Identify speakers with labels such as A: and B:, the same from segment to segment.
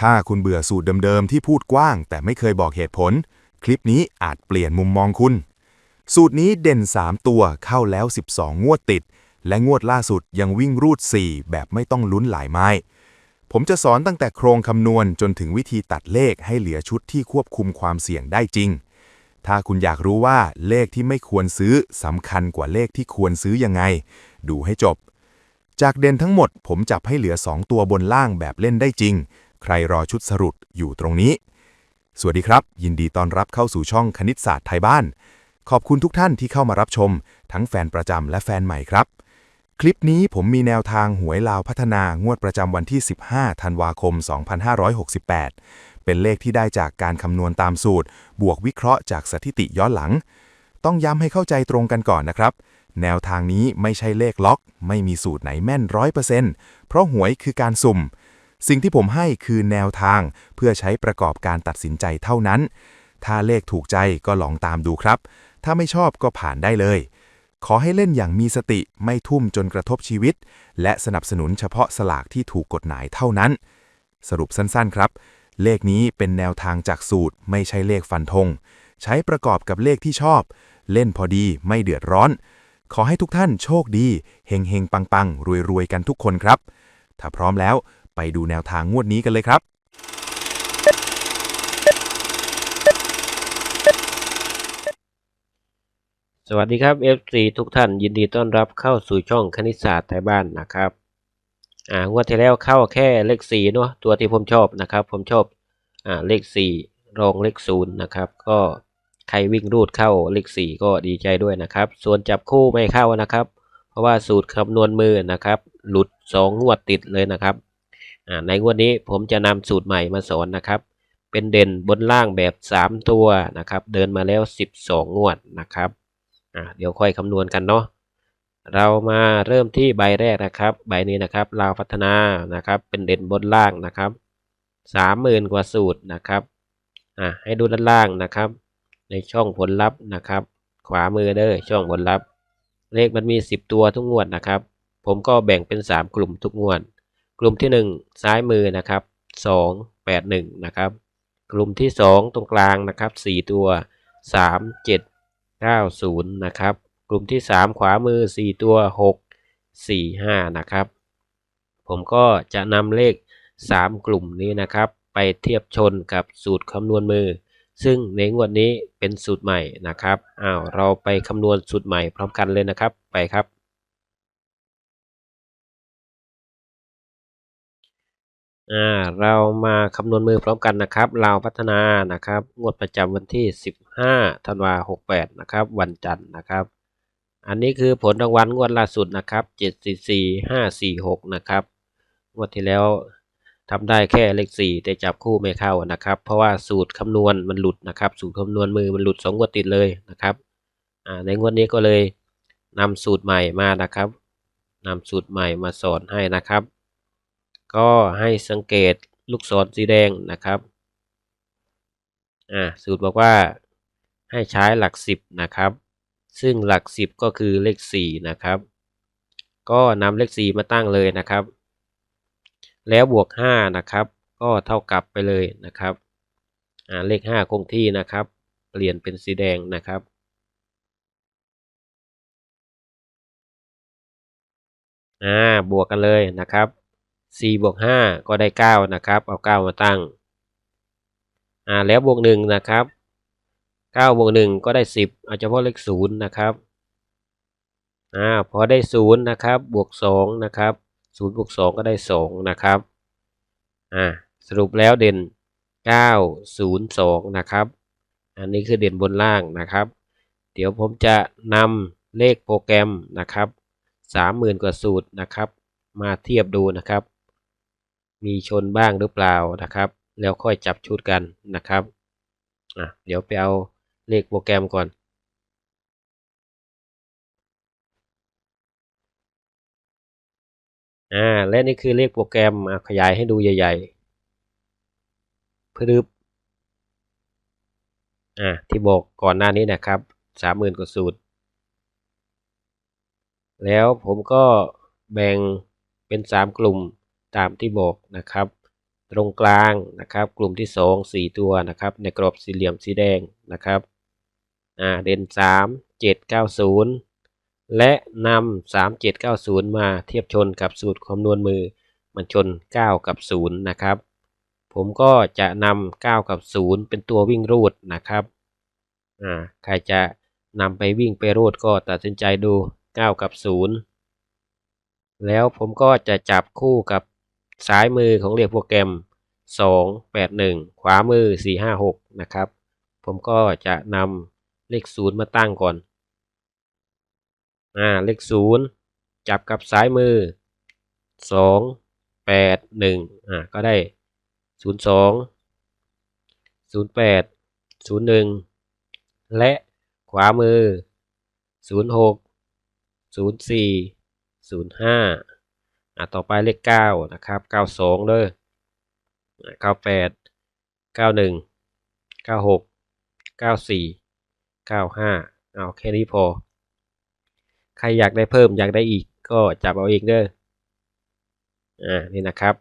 A: ถ้าคุณเบื่อสูตรเดิมๆที่พูดกว้าง แต่ไม่เคยบอกเหตุผล คลิปนี้อาจเปลี่ยนมุมมองคุณ สูตรนี้เด่น 3 ตัวเข้าแล้ว 12 งวดติด และงวดล่าสุดยังวิ่งรูด 4 แบบไม่ต้องลุ้นหลายไม้ ผมจะสอนตั้งแต่โครงคำนวณจนถึงวิธีตัดเลขให้เหลือชุดที่ควบคุมความเสี่ยงได้จริง ถ้าคุณอยากรู้ว่าเลขที่ไม่ควรซื้อสำคัญกว่าเลขที่ควรซื้อยังไง ดูให้จบ จากเด่นทั้งหมด ผมจับให้เหลือ 2 ตัวบนล่างแบบเล่นได้จริง ใครรอชุดสรุปอยู่ตรงนี้ สวัสดีครับ ยินดีต้อนรับเข้าสู่ช่องคณิตศาสตร์ไทยบ้าน ขอบคุณทุกท่านที่เข้ามารับชม ทั้งแฟนประจำและแฟนใหม่ครับ คลิปนี้ผมมีแนวทางหวยลาวพัฒนางวดประจำวันที่ 15 ธันวาคม 2568 เป็นเลขที่ได้จากการคำนวณตามสูตร บวกวิเคราะห์จากสถิติย้อนหลัง ต้องย้ำให้เข้าใจตรงกันก่อนนะครับแนวทางนี้ไม่ใช่เลขล็อก ไม่มีสูตรไหนแม่นร้อยเปอร์เซ็นต์เพราะหวยคือการสุ่ม สิ่งที่ผมให้คือแนวทางเพื่อใช้ประกอบการตัดสินใจเท่านั้น ถ้าเลขถูกใจก็ลองตามดูครับ ถ้าไม่ชอบก็ผ่านได้เลย ขอให้เล่นอย่างมีสติไม่ทุ่มจนกระทบชีวิต และสนับสนุนเฉพาะสลากที่ถูกกฎหมายเท่านั้น สรุปสั้นๆครับ เลขนี้เป็นแนวทางจากสูตร ไม่ใช่เลขฟันธง ใช้ประกอบกับเลขที่ชอบ เล่นพอดีไม่เดือดร้อน ขอให้ทุกท่านโชคดี เฮงเฮงปังปังรวยรวยๆกันทุกคนครับ ถ้าพร้อมแล้ว ไปดูแนวทางงวดนี้กันเลยครับ
B: สวัสดีครับ F4 ทุกท่านยินดีต้อนรับเข้าสู่ช่องคณิตศาสตร์ไทยบ้านนะครับ อ่างวดที่แล้วเข้าแค่เลข4เนาะตัวที่ผมชอบนะครับ ผมชอบอ่าเลข4รองเลข0นย์นะครับ ก็ใครวิ่งรูดเข้าเลข4ก็ดีใจด้วยนะครับ ส่วนจับคู่ไม่เข้านะครับ เพราะว่าสูตรคำนวณมือนะครับ หลุด2งวดติดเลยนะครับ ในงวดนี้ผมจะนำสูตรใหม่มาสอนนะครับ เป็นเด่นบนล่างแบบ 3 ตัวนะครับ เดินมาแล้ว 12 งวดนะครับเดี๋ยวค่อยคำนวณกันเนาะเรามาเริ่มที่ใบแรกนะครับ ใบนี้นะครับลาวพัฒนานะครับ เป็นเด่นบนล่างนะครับสามหมื่นกว่าสูตรนะครับอะให้ดูด้านล่างนะครับ ในช่องผลลัพธ์นะครับ ขวามือเด้อช่องผลลัพธ์ เลขมันมี 10 ตัวทุกงวดนะครับ ผมก็แบ่งเป็น 3 กลุ่มทุกงวด กลุ่มที่ 1 ซ้ายมือนะครับ 2 8 1 นะครับ กลุ่มที่ 2 ตรงกลางนะครับ 4 ตัว 3 7 90 นะครับ กลุ่มที่ 3 ขวามือ 4 ตัว 6 4 5 นะครับ ผมก็จะนำเลข 3 กลุ่มนี้นะครับ ไปเทียบชนกับสูตรคำนวณมือ ซึ่งในงวดนี้เป็นสูตรใหม่นะครับ อ้าว เราไปคำนวณสูตรใหม่พร้อมกันเลยนะครับ ไปครับ อ่าเรามาคำนวณมือพร้อมกันนะครับเราพัฒนานะครับ งวดประจำวันที่ 15ธันวา68นะครับ วันจันทร์นะครับ อันนี้คือผลรางวัลงวดล่าสุดนะครับ744546นะครับงวดที่แล้วทำได้แค่เลข4แต่จับคู่ไม่เข้านะครับ เพราะว่าสูตรคำนวณมันหลุดนะครับ สูตรคำนวณมือมันหลุด2งวดติดเลยนะครับอ่าในงวดนี้ก็เลยนำสูตรใหม่มานะครับนำสูตรใหม่มาสอนให้นะครับ ก็ให้สังเกตลูกศรสีแดงนะครับอ่าสูตรบอกว่าให้ใช้หลักสิบนะครับ ซึ่งหลักสิบก็คือเลขสี่นะครับ ก็นำเลขสี่มาตั้งเลยนะครับ แล้วบวกห้านะครับ ก็เท่ากับไปเลยนะครับอ่าเลขห้าคงที่นะครับ เปลี่ยนเป็นสีแดงนะครับอ่าบวกกันเลยนะครับ 4บวก5ก็ได้ 9 นะครับ เอา 9 มาตั้ง อ่า แล้วบวก 1 นะครับ 9บวก1ก็ได้ 10 เอาเฉพาะเลข0นะครับ อ่า พอได้ 0 นะครับ บวก 2 นะครับ0บวก2ก็ได้ 2 นะครับ อ่า สรุปแล้วเด่น 9 0 2 นะครับ อันนี้คือเด่นบนล่างนะครับ เดี๋ยวผมจะนำเลขโปรแกรมนะครับ 30,000 กว่าสูตรนะครับ มาเทียบดูนะครับ มีชนบ้างหรือเปล่านะครับ แล้วค่อยจับชุดกันนะครับอะเดี๋ยวไปเอาเลขโปรแกรมก่อน อ่า และนี่คือเลขโปรแกรมอะขยายให้ดูใหญ่ๆพึบอ่าที่บอกก่อนหน้านี้นะครับสามหมื่นกว่าสูตร แล้วผมก็แบ่งเป็นสามกลุ่ม ตามที่บอกนะครับ ตรงกลางนะครับ กลุ่มที่สองสี่ตัวนะครับ ในกรอบสี่เหลี่ยมสีแดงนะครับอ่าเด่นสามเจ็ดเก้าศูนย์และนำสามเจ็ดเก้าศูนย์มาเทียบชนกับสูตรคำนวณมือมันชน 9 กับ 0 นะครับ ผมก็จะนำ9 กับ 0 เป็นตัววิ่งรูดนะครับอ่าใครจะนำไปวิ่งไปรูดก็ตัดสินใจดู 9 กับ 0 แล้วผมก็จะจับคู่กับ ซ้ายมือของเรียกโปรแกรม 281 ขวามือ 456 นะครับ ผมก็จะนำเลข 0 มาตั้งก่อน อ่า เลข 0 จับกับซ้ายมือ 281 อ่า ก็ได้ 02 08 01 และขวามือ 06 04 05 อ่าต่อไปเลขเก้านะครับเก้าสองเด้อเก้าแปดเก้าหนึ่งเก้าหกเก้าสี่เก้าห้าเอาแค่นี้พอ ใครอยากได้เพิ่มอยากได้อีกก็จับเอาเองเด้ออ่านี่นะครับ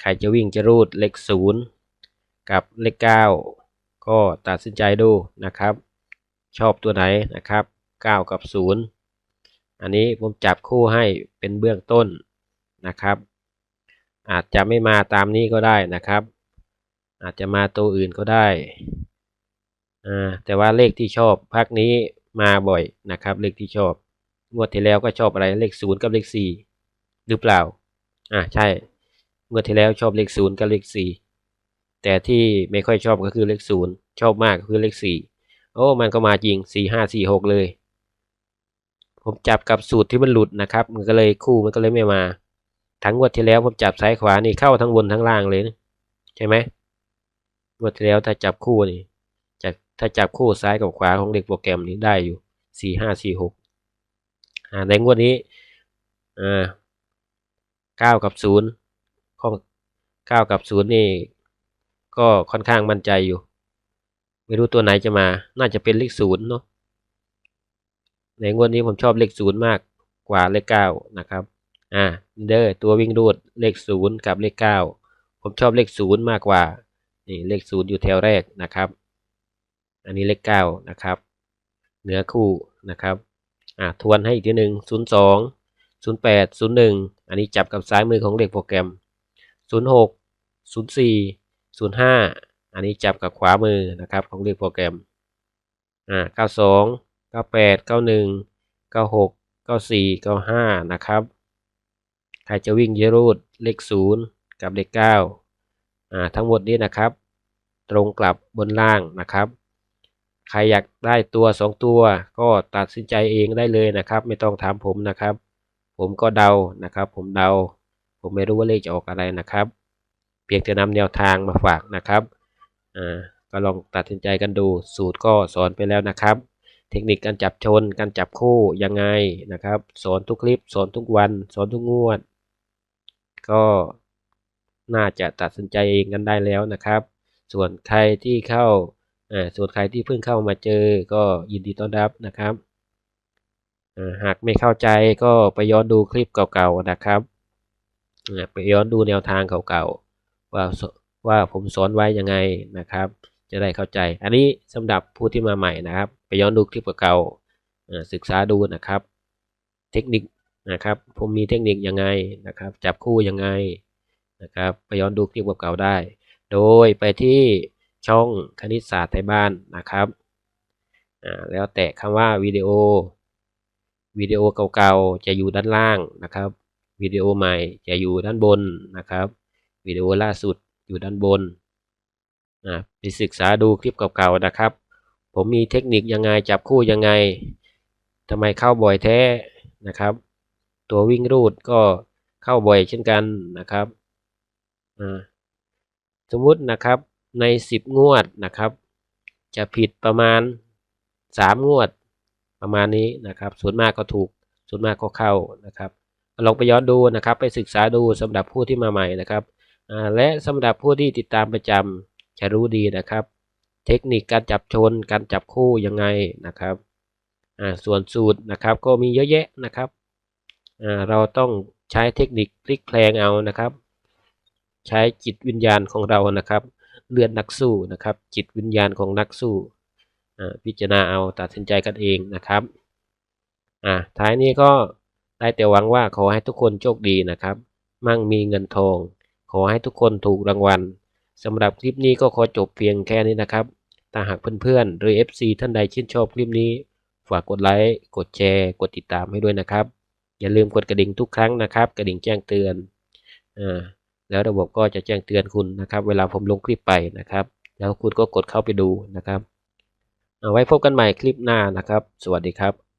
B: ใครจะวิ่งจะรูดเลขศูนย์กับเลขเก้าก็ตัดสินใจดูนะครับ ชอบตัวไหนนะครับเก้ากับศูนย์อันนี้ผมจับคู่ให้เป็นเบื้องต้น นะครับ อาจจะไม่มาตามนี้ก็ได้นะครับ อาจจะมาตัวอื่นก็ได้แต่ว่าเลขที่ชอบพักนี้มาบ่อยนะครับ เลขที่ชอบ งวดที่แล้วก็ชอบอะไรเลขศูนย์กับเลขสี่หรือเปล่าอ่าใช่เมื่อที่แล้วชอบเลขศูนย์กับเลขสี่แต่ที่ไม่ค่อยชอบก็คือเลขศูนย์ชอบมากก็คือเลขสี่โอ้มันก็มาจริงสี่ห้าสี่หกเลย ผมจับกับสูตรที่มันหลุดนะครับ มันก็เลยคู่มันก็เลยไม่มา ทั้งงวดที่แล้วผมจับซ้ายขวานี่เข้าทั้งบนทั้งล่างเลยนะใช่ไหมงวดที่แล้วถ้าจับคู่นี่จากถ้าจับคู่ซ้ายกับขวาของเด็กโปรแกรมนี้ได้อยู่สี่ห้าสี่หกอ่าในงวดนี้อ่าเก้ากับศูนย์ข้อเก้ากับศูนย์นี่ก็ค่อนข้างมั่นใจอยู่ ไม่รู้ตัวไหนจะมา น่าจะเป็นเลขศูนย์เนาะในงวดนี้ผมชอบเลขศูนย์มากกว่าเลขเก้านะครับ อ่าเด้อตัววิ่งรูดเลขศูนย์กับเลขเก้าผมชอบเลขศูนย์มากกว่านี่เลขศูนย์อยู่แถวแรกนะครับ อันนี้เลขเก้านะครับ เหนือคู่นะครับอ่าทวนให้อีกทีหนึ่งศูนย์สองศูนย์แปดศูนย์หนึ่งอันนี้จับกับซ้ายมือของเลขโปรแกรมศูนย์หกศูนย์สี่ศูนย์ห้าอันนี้จับกับขวามือนะครับของเลขโปรแกรมอ่าเก้าสองเก้าแปดเก้าหนึ่งเก้าหกเก้าสี่เก้าห้านะครับ ใครจะวิ่งเยรูดเลขศูนย์กับเลขเก้าอ่าทั้งหมดนี้นะครับ ตรงกลับบนล่างนะครับ ใครอยากได้ตัวสองตัว ก็ตัดสินใจเองได้เลยนะครับ ไม่ต้องถามผมนะครับ ผมก็เดานะครับ ผมเดา ผมไม่รู้ว่าเลขจะออกอะไรนะครับ เพียงแต่นำแนวทางมาฝากนะครับอ่าก็ลองตัดสินใจกันดูสูตรก็สอนไปแล้วนะครับ เทคนิคการจับชน การจับคู่ยังไงนะครับ สอนทุกคลิป สอนทุกวัน สอนทุกงวด ก็น่าจะตัดสินใจเองกันได้แล้วนะครับ ส่วนใครที่เข้าอ่าส่วนใครที่เพิ่งเข้ามาเจอก็ยินดีต้อนรับนะครับหากไม่เข้าใจก็ไปย้อนดูคลิปเก่าๆนะครับไปย้อนดูแนวทางเก่าๆว่าว่าผมสอนไว้ยังไงนะครับ จะได้เข้าใจ อันนี้สำหรับผู้ที่มาใหม่นะครับ ไปย้อนดูคลิปเก่าๆอ่าศึกษาดูนะครับ เทคนิค นะครับ ผมมีเทคนิคยังไงนะครับ จับคู่ยังไงนะครับไปย้อนดูคลิปเก่าๆได้ โดยไปที่ช่องคณิตศาสตร์ไทยบ้านนะครับอ่าแล้วแตะคำว่าวิดีโอวิดีโอเก่าๆจะอยู่ด้านล่างนะครับวิดีโอใหม่จะอยู่ด้านบนนะครับวิดีโอล่าสุดอยู่ด้านบนอ่าไปศึกษาดูคลิปเก่าๆนะครับ ผมมีเทคนิคยังไงจับคู่ยังไงทำไมเข้าบ่อยแท้นะครับ ตัววิ่งรูดก็เข้าบ่อยเช่นกันนะครับสมมุตินะครับใน 10 งวดนะครับ จะผิดประมาณ 3 งวดประมาณนี้นะครับส่วนมากก็ถูกส่วนมากก็เข้านะครับลองไปย้อนดูนะครับ ไปศึกษาดูสำหรับผู้ที่มาใหม่นะครับและสำหรับผู้ที่ติดตามประจำจะรู้ดีนะครับ เทคนิคการจับชนการจับคู่ยังไงนะครับส่วนสูตรนะครับก็มีเยอะแยะนะครับ เราต้องใช้เทคนิคพลิกแพลงเอานะครับ ใช้จิตวิญญาณของเรานะครับ เลือดนักสู้นะครับ จิตวิญญาณของนักสู้พิจารณาเอาตัดสินใจกันเองนะครับอ่าท้ายนี้ก็ได้แต่หวังว่าขอให้ทุกคนโชคดีนะครับ มั่งมีเงินทอง ขอให้ทุกคนถูกรางวัลสำหรับคลิปนี้ก็ขอจบเพียงแค่นี้นะครับ ถ้าหากเพื่อนๆ หรือ FC ท่านใดชื่นชอบคลิปนี้ ฝากกดไลค์ กดแชร์ กดติดตามให้ด้วยนะครับ อย่าลืมกดกระดิ่งทุกครั้งนะครับ กระดิ่งแจ้งเตือนอ่าแล้วระบบก็จะแจ้งเตือนคุณนะครับ เวลาผมลงคลิปไปนะครับ แล้วคุณก็กดเข้าไปดูนะครับ เอาไว้พบกันใหม่คลิปหน้านะครับ สวัสดีครับ